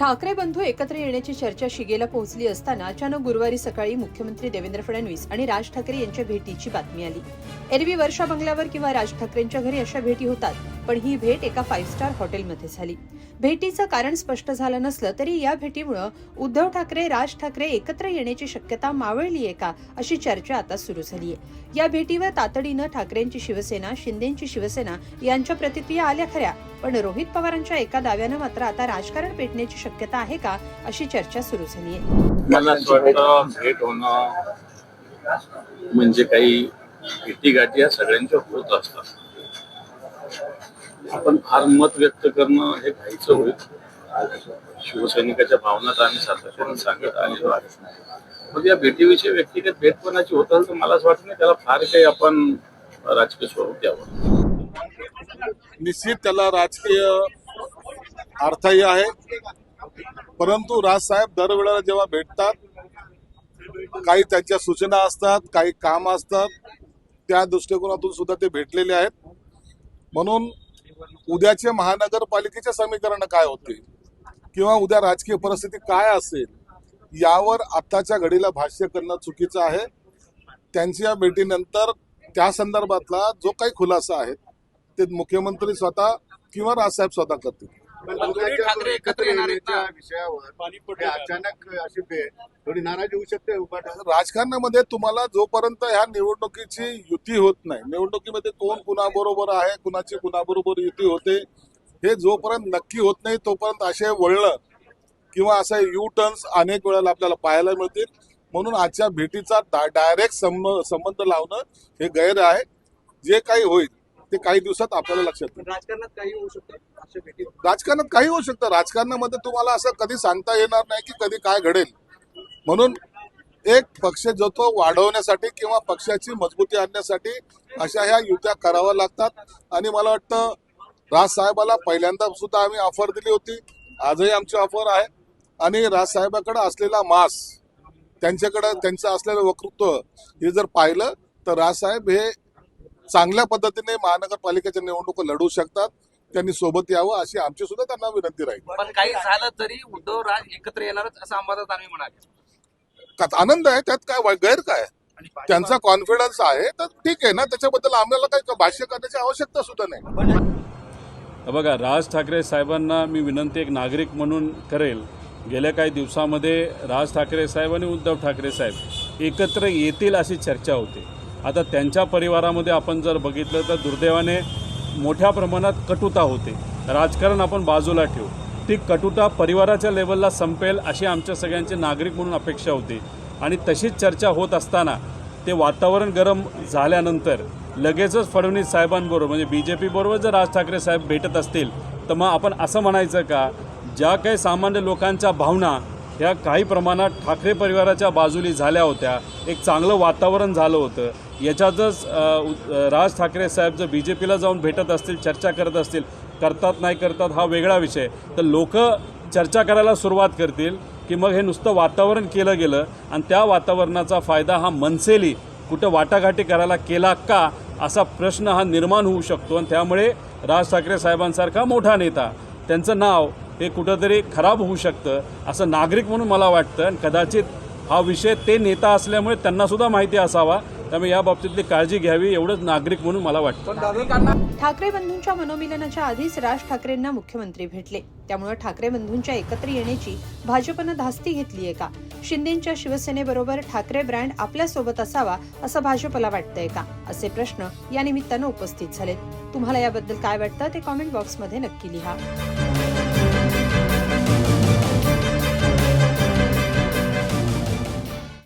ठाकरे बंधू एकत्र येण्याची चर्चा शिगेला पोहोचली असताना अचानक गुरुवारी सकाळी मुख्यमंत्री देवेंद्र फडणवीस आणि राज ठाकरे यांच्या भेटीची बातमी आली. एरवी वर्षा बंगल्यावर किंवा राज ठाकरेंच्या घरी अशा भेटी होतात पण ही भेट एका फाईव्ह स्टार हॉटेलमध्ये झाली. भेटीचं कारण स्पष्ट झालं नसलं तरी या भेटीमुळं उद्धव ठाकरे राज ठाकरे एकत्र येण्याची शक्यता मावळली आहे का अशी चर्चा आता सुरू झालीय. या भेटीवर तातडीनं ठाकरेंची शिवसेना शिंदेची शिवसेना यांच्या प्रतिक्रिया आल्या खऱ्या पण रोहित पवारांच्या एका दाव्यानं मात्र आता राजकारण पेटण्याची शक्यता आहे का अशी चर्चा सुरू झाली आहे मला असं वाटतं भेट होणं म्हणजे काही भेटीगाठी या सगळ्यांच्या होत असतात. आपण फार मत व्यक्त करणं हे घाईचं होईल. शिवसैनिकाच्या भावना तर आम्ही सातत्याने सांगत आलेलो आहे मग या भेटीविषयी व्यक्तिगत भेटपणाची होत असेल तर मला असं वाटत नाही त्याला फार काही आपण राजकीय स्वरूप द्यावं. निश्चित त्याला राजकीय अर्थही आहे. परंतु राजसाहेब दरवेळेला जेव्हा भेटतात काही त्यांच्या सूचना असतात काही काम असतात त्या दृष्टिकोनातून सुद्धा ते भेटलेले आहेत. म्हणून उद्याचे महानगरपालिकेचे समीकरण काय होते किंवा उद्या राजकीय परिस्थिती काय असेल? यावर आत्ताच्या घडीला भाष्य करणं चुकीचं आहे. त्यांच्या या भेटीनंतर त्या संदर्भातला जो काही खुलासा आहे ते मुख्यमंत्री स्वतः किंवा राजसाहेब स्वतः करतील. ठाकरे एकत्र येणार? विषयावर अचानक अशी थोडी नाराजी होऊ शकते राजकारणामध्ये तुम्हाला जोपर्यंत ह्या निवडणुकीची युती होत नाही निवडणुकीमध्ये कोण कुणाबरोबर आहे कुणाची कुणाबरोबर युती होते हे जोपर्यंत नक्की होत नाही तोपर्यंत असे वळणं किंवा असे यू टर्न्स अनेक वेळेला आपल्याला पाहायला मिळतील. म्हणून आजच्या भेटीचा डायरेक्ट संबंध लावणं हे गैर आहे. जे काही होईल ते काही दिवसात आपल्याला लक्षात येईल. राजकारणात काही होऊ शकतं? राजकारणात काही होऊ शकतं. राजकारणामध्ये तुम्हाला असं कधी सांगता येणार नाही की कधी काय घडेल. म्हणून एक पक्ष जो तो वाढवण्यासाठी किंवा पक्षाची मजबूती आणण्यासाठी अशा ह्या युत्या कराव्या लागतात. आणि मला वाटतं राजसाहेबाला पहिल्यांदा सुद्धा आम्ही ऑफर दिली होती. आजही आमची ऑफर आहे. आणि राजसाहेबाकडे असलेला मास त्यांच्याकडे त्यांचं असलेलं वक्तृत्व हे जर पाहिलं तर राजसाहेब हे चांगल्या पद्धतीने महानगरपालिकेच्या निवडणुका लढवू शकतात. त्यांनी सोबत यावं अशी आमची सुद्धा त्यांना विनंती राहील. पण काही झालं तरी उद्धव राज एकत्र येणारच असं अंबादास दानवे म्हणाले. आनंद आहे त्यात काय गैर काय त्यांचा कॉन्फिडन्स आहे तर ठीक आहे ना त्याच्याबद्दल आम्हाला काही भाष्य करण्याची आवश्यकता सुद्धा नाही. बघा राज ठाकरे साहेबांना मी विनंती एक नागरिक म्हणून करेल. गेल्या काही दिवसामध्ये राज ठाकरे साहेब आणि उद्धव ठाकरे साहेब एकत्र येतील अशी चर्चा होती. आता त्यांच्या परिवारामध्ये आपण जर बघितलं तर दुर्दैवाने मोठ्या प्रमाणात कटुता होते. राजकारण आपण बाजूला ठेवू. ती कटुता परिवाराच्या लेवलला संपेल अशी आमच्या सगळ्यांची नागरिक म्हणून अपेक्षा होती. आणि तशीच चर्चा होत असताना ते वातावरण गरम झाल्यानंतर लगेचच फडणवीस साहेबांबरोबर म्हणजे बी जे पीबरोबर जर राज ठाकरे साहेब भेटत असतील तर मग आपण असं म्हणायचं का? ज्या काही सामान्य लोकांच्या भावना ह्या काही प्रमाणात ठाकरे परिवाराच्या बाजूली झाल्या होत्या. एक चांगलं वातावरण झालं होतं. याच्यातच राज ठाकरे साहेब जर बी जे पीला जाऊन भेटत असतील चर्चा करत असतील करतात नाही करतात हा वेगळा विषय. तर लोक चर्चा करायला सुरुवात करतील की मग हे नुसतं वातावरण केलं गेलं आणि त्या वातावरणाचा फायदा हा मनसेली कुठं वाटाघाटी करायला केला का असा प्रश्न हा निर्माण होऊ शकतो. आणि त्यामुळे राज ठाकरे साहेबांसारखा मोठा नेता त्यांचं नाव हे कुठंतरी खराब होऊ शकतं असं नागरिक म्हणून मला वाटतं. आणि कदाचित हा विषय ते नेता असल्यामुळे त्यांनासुद्धा माहिती असावा. त्यामुळे या बाबतीतली काळजी घ्यावी एवढंच नागरिक म्हणून मला वाटतं. ठाकरे बंधूंच्या मनोमिलनाच्या आधीच राज ठाकरेंना मुख्यमंत्री भेटले. त्यामुळे ठाकरे बंधूंच्या एकत्र येण्याची भाजपनं धास्ती घेतली आहे का? शिंदेच्या शिवसेनेबरोबर ठाकरे ब्रँड आपल्यासोबत असावा असं भाजपला वाटतंय का? असे प्रश्न या निमित्तानं उपस्थित झालेत. तुम्हाला याबद्दल काय वाटतं ते कॉमेंट बॉक्समध्ये नक्की लिहा.